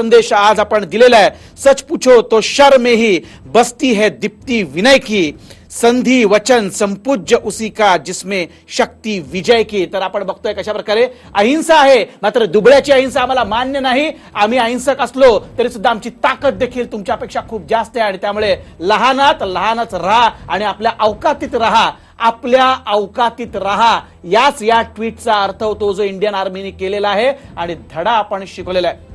संदेश आज आपण दिलेला आहे. सच पूछो तो शर ही बसती है दीप्ती विनय की. संधी वचन संपूज्य उसी का जिसमें शक्ती विजय की. तर आपण बघतोय कशा प्रकारे अहिंसा आहे मात्र दुबळ्याची अहिंसा आम्हाला मान्य नाही. आम्ही अहिंसक असलो तरी सुद्धा आमची ताकद देखील तुमच्यापेक्षा खूप जास्त आहे. आणि त्यामुळे लहानात लहानच राहा आणि आपल्या अवकातीत राहा. आपल्या अवकातीत राहा. याच या ट्विटचा अर्थ तो जो इंडियन आर्मीने केलेला आहे आणि धडा आपण शिकवलेला आहे.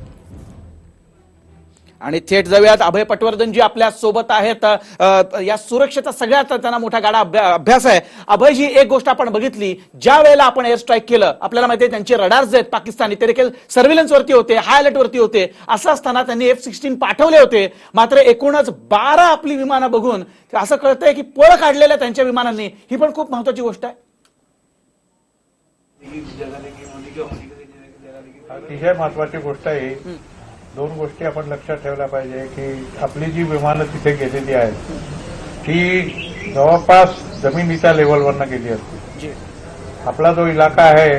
आणि थेट जाऊयात अभय पटवर्धन जी आपल्यासोबत आहेत या सुरक्षेचा सगळ्यात त्यांना मोठा गाडा अभ्यास आहे अभयजी एक गोष्ट आपण बघितली ज्या वेळेला आपण एअर स्ट्राईक केलं आपल्याला माहिती आहे त्यांचे रडार्स जे आहेत पाकिस्तानी ते देखील सर्व्हिलन्स वरती होते हाय अलर्ट वरती होते असं असताना त्यांनी एफ सिक्स्टीन पाठवले होते मात्र एकूणच बारा आपली विमानं बघून असं कळतंय की पळ काढलेल्या त्यांच्या विमानांनी ही पण खूप महत्वाची गोष्ट आहे अतिशय महत्वाची गोष्ट आहे दोन गोष्टी आपण लक्षात ठेवल्या पाहिजे की आपली जी विमानं तिथे गेलेली आहेत ती जवळपास जमिनीच्या लेवलवरनं गेली असते आपला जो इलाका आहे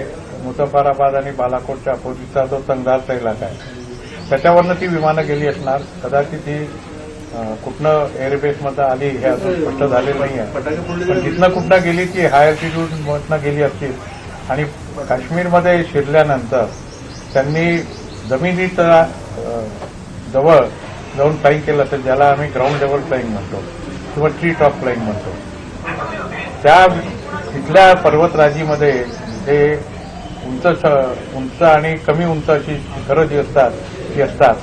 मुझफ्फराबाद आणि बालाकोटच्या अपोजिटचा जो तंगधारचा इलाका आहे त्याच्यावरनं ती विमानं गेली असणार. कदाचित ती कुठनं एअरबेसमध्ये आली हे अजून स्पष्ट झालेलं नाही आहे पण जिथनं कुठनं गेली ती हाय अल्टिट्यूड मधनं गेली असतील. आणि काश्मीरमध्ये शिरल्यानंतर त्यांनी जमिनीच्या जवळ जाऊन फ्लाईंग केलं तर ज्याला आम्ही ग्राउंड लेवल फ्लाईंग म्हणतो किंवा ट्री टॉप फ्लाईंग म्हणतो. त्या तिथल्या पर्वतराजीमध्ये जे उंच उंच आणि कमी उंच अशी शिखरं जी असतात ती असतात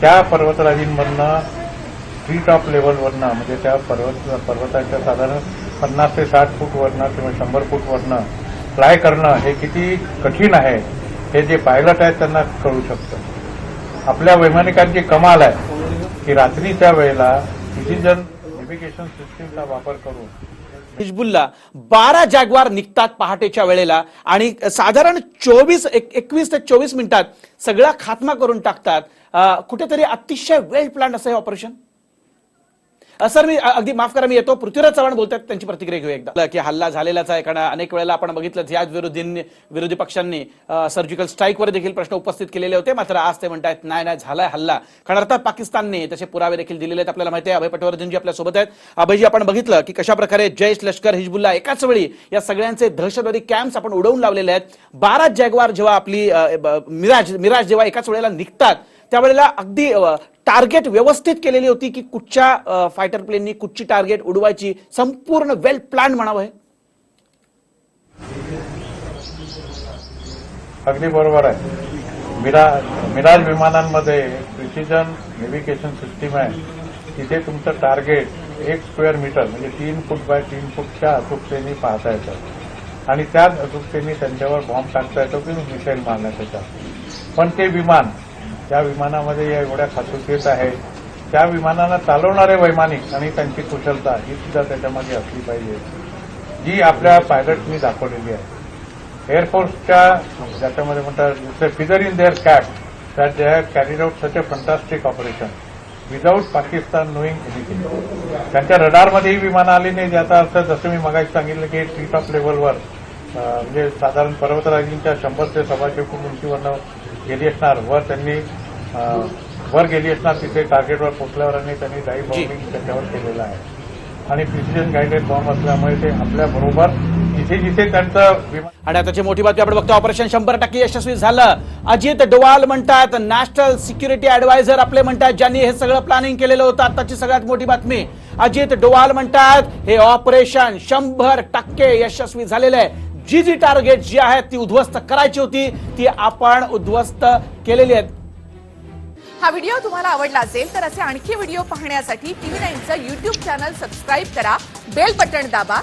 त्या पर्वतराजींमधनं ट्री टॉप लेवलवरनं म्हणजे त्या पर्वत पर्वताच्या साधारण पन्नास ते साठ फूटवरनं किंवा शंभर फूटवरनं फ्लाय करणं हे किती कठीण आहे हे जे पायलट आहेत त्यांना कळू शकतं. आपल्या वैमानिकांची कमाल आहे की रात्रीच्या वेळेला प्रिसिजन नेव्हिगेशन सिस्टीमचा वापर करून हिजबुल्ला बारा जागवार निघतात पहाटेच्या वेळेला आणि साधारण चोवीस एकवीस ते चोवीस मिनिटात सगळा खात्मा करून टाकतात. कुठेतरी अतिशय वेल प्लॅन असं हे ऑपरेशन सर मी अगदी माफ करा मी येतो. पृथ्वीराज चव्हाण बोलतात त्यांची प्रतिक्रिया घेऊ एकदा. की हल्ला झालेलाच आहे. कारण अनेक वेळेला आपण बघितलं याच विरोधींनी विरोधी पक्षांनी सर्जिकल स्ट्राईकवर देखील प्रश्न उपस्थित केलेले होते. मात्र आज ते म्हणतात नाही नाही झालाय हल्ला. कारण अर्थात पाकिस्तानने तसे पुरावे देखील दिलेले आहेत. आपल्याला माहिती आहे अभय पटवर्धनजी आपल्यासोबत आहेत. अभयजी आपण बघितलं की कशा प्रकारे जैश लष्कर हिजबुल्ला एकाच वेळी या सगळ्यांचे दहशतवादी कॅम्प्स आपण उडवून लावलेले आहेत. बारा जॅगवार जेव्हा आपली मिराज मिराज जेव्हा एकाच वेळेला निघतात त्यावेळेला अगदी टार्गेट व्यवस्थित केलेली होती की कुठच्या फायटर प्लेननी कुठची टार्गेट उडवायची संपूर्ण वेल प्लॅन म्हणावं हे. अगदी बरोबर आहे. मिरा मिराज विमानांमध्ये प्रिसिजन नेव्हिगेशन सिस्टीम आहे. तिथे तुमचं टार्गेट एक स्क्वेअर मीटर म्हणजे तीन फूट बाय तीन फूटच्या अचूकतेने पाहता येतं. आणि त्याच अचूकतेने त्यांच्यावर बॉम्ब टाकता येतो किंवा मिसाईल मारण्यात येतात. पण ते विमान ज्या विमानामध्ये या एवढ्या खासुकीत आहे त्या विमानाला चालवणारे वैमानिक आणि त्यांची कुशलता ही सुद्धा त्याच्यामध्ये असली पाहिजे. जी आपल्या पायलटनी दाखवलेली आहे. एअरफोर्सच्या ज्याच्यामध्ये म्हणतात feather in their cap that they have carried out such a fantastic operation without Pakistan knowing anything त्यांच्या रडारमध्ये ही विमानं आली नाही. ज्याचा अर्थ जसं मी मगाशी सांगितलं की ट्री टॉप लेवलवर म्हणजे साधारण पर्वतराजींच्या शंभर ते सव्वाशे फूट उंचीवरनं गेली असणार. वर त्यांनी वर गेली असणार तिथे टार्गेटवर पोहोचल्यावर आणि त्यांनी डाईव्ह बॉम्बिंग त्याच्यावर केलेलं आहे. आणि प्रिसिजन गायडेड बॉम्ब असल्यामुळे ते आपल्या बरोबर जिथे जिथे त्यांचं आणि आताची मोठी बातमी आपण बघतो ऑपरेशन शंभर टक्के यशस्वी झालं. अजित डोवाल म्हणतात नॅशनल सिक्युरिटी ऍडवायझर आपले म्हणतात ज्यांनी हे सगळं प्लॅनिंग केलेलं होतं. आताची सगळ्यात मोठी बातमी. अजित डोवाल म्हणतात हे ऑपरेशन शंभर टक्के यशस्वी झालेलं आहे. जी जी टार्गेट जी आहेत ती उद्ध्वस्त करायची होती ती आपण उद्ध्वस्त केलेली आहेत. हा व्हिडिओ तुम्हाला आवडला असेल तर असे आणखी व्हिडिओ पाहण्यासाठी टीव्ही नाईनचं युट्यूब चॅनल सबस्क्राईब करा बेल बटण दाबा